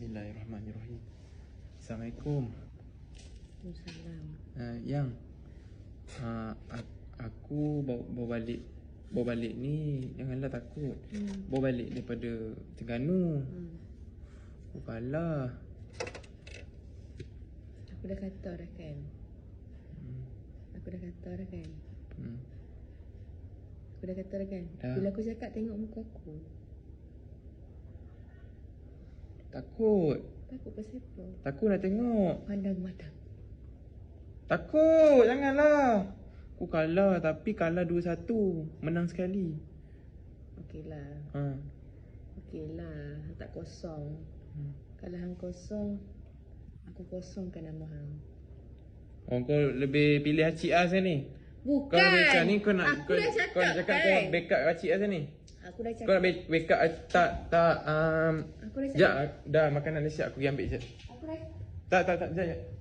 Bismillahirrahmanirrahim. Assalamualaikum. Waalaikumsalam. Uh, yang uh, aku bawa, bawa balik bawa balik ni janganlah takut. Hmm. Bawa balik daripada Terengganu. Hmm. Aku kalah. Aku dah kata dah kan. Hmm. Aku dah kata dah kan. Hmm. Aku dah kata dah kan. Dah. Bila aku cakap tengok muka aku. Takut. Takut pasal apa? Takut nak tengok. Pandang mata. Takut. Janganlah. Aku kalah tapi kalah 2-1. Menang sekali. Okeylah. Ha. Okeylah. Tak kosong. Hmm. Kalau hang kosong, aku kosongkan nama hang. Oh, kau lebih pilih Acik Az ni? Bukan. Kau macam ni kau nak Aku kau, dah cakap kau nak cakap kan. kau backup Acik Az ni? Aku dah cakap. Kau nak back- backup tak tak um Aku dah cakap. Sekejap, dah makanan dah siap aku pergi ambil sekejap. Aku dah Tak tak tak, sekejap. sekejap.